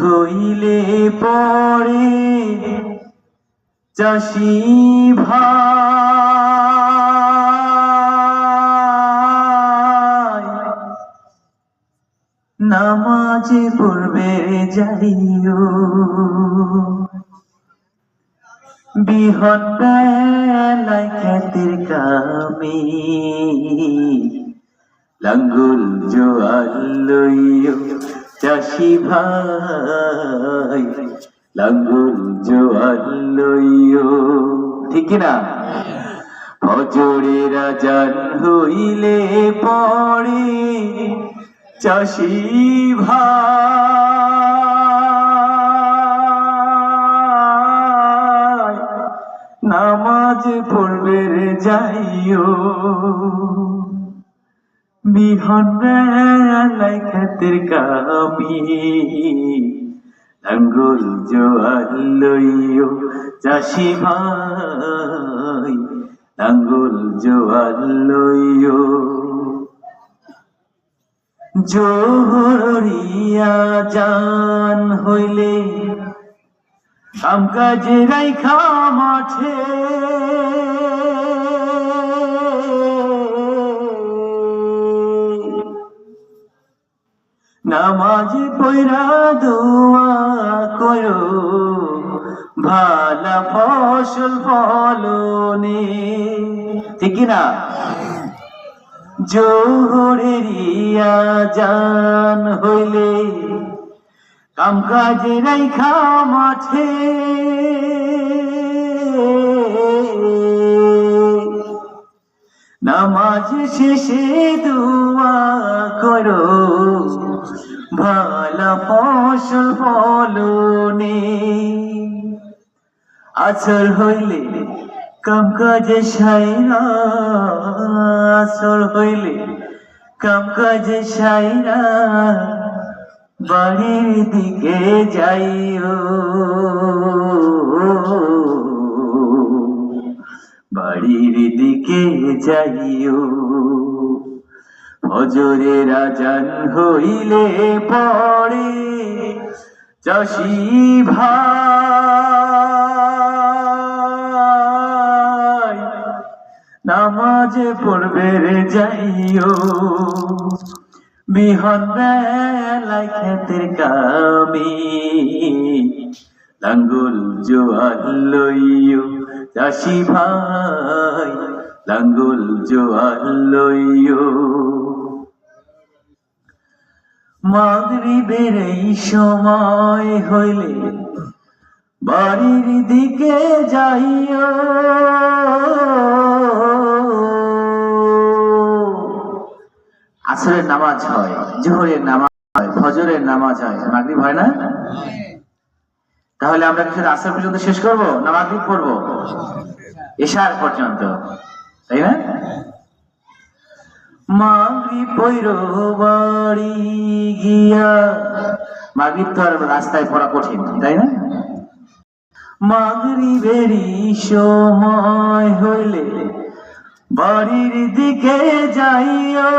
হইলে পরে চাষি ভাই। নামাজে পড়বে যাইও বিহন খ্যাতির কামি লাঙ্গুল জোয়াল লইও। চাষি ভাই লাঙ্গুল জোয়াল লইও। ঠিক না? ফজরের আজান হইলে পড়ে চাষি ভাই নামাজ পড়বে যাইও। বিহন বেলায় খাতের কামি আঙ্গুল জোয়াল লইও চাষি ভাই আঙ্গুল জোয়াল লইও জোহরিয়া জান হইলে কাম কাজে রাইখা মাঠে নামাজি পয়রা দোয়া করো, ভালা ফসল ফলনে। ঠিক না? জোহরেরিয়া জান হইলে কাম কাজে রাইখা মাঠে। নামাজ শেষে দোয়া করো। ভালো ফসল ফলনে। আচর হইলে কাম কাজে সাইরা। আসর হইলে কাম কাজে সাইরা। বাড়ির দিকে যাইও। বাড়ির দিকে যাইও ফজরের আজান হইলে পড়ে চাষি ভাই, নামাজে পড়বে রে যাইও। বিহন বেলায় খেতের কামি লাঙ্গুল জোয়াল লইও চাষি ভাই। লাঙ্গুল জোয়াল লইও। মাগরিবের এই সময় হইলে বাড়ির দিকে যাইও। আসরের নামাজ হয়, জোহরের নামাজ হয়, ফজরের নামাজ হয়। মাগরিব হয় না? তাহলে আমরা কি শুধু আসর পর্যন্ত শেষ করব না মাগরিব পড়ব এশার পর্যন্ত। তাই না? মাগরিব পইর বাড়ি গিয়া মাগরিব তো আর রাস্তায় পড়া কঠিন, তাই না? মাগরি বেরি সময় হইলে বাড়ির দিকে যাইও।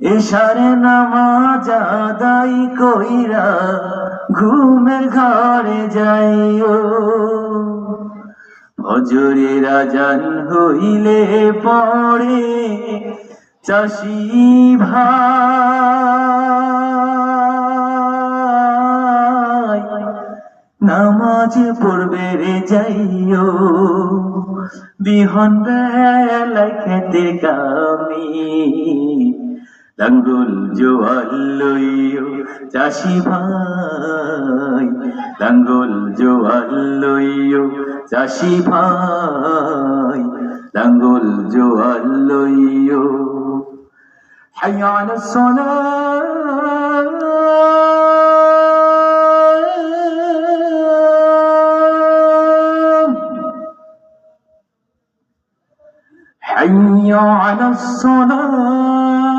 এসারে নামাজ আদাই কইরা ঘুমের ঘরে যাইও। ফজরে রাজান হইলে পড়ে চাষি ভাই, নামাজ পড়বে রে যাইও। বিহন বেলায় খেতে কামি লাঙ্গুল জোয়াল লইও চাষি ভাই লাঙ্গুল জোয়াল লইও চাষি ভাই লাঙ্গুল জোয়াল লইও حي على الصلاة حي على الصلاة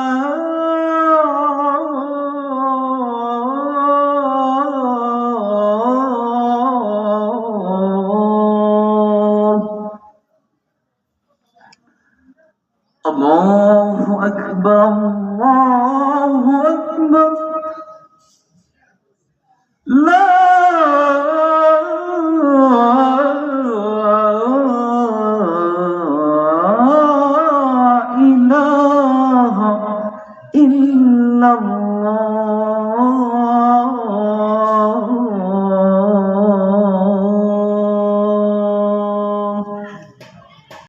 أكبر الله أكبر لا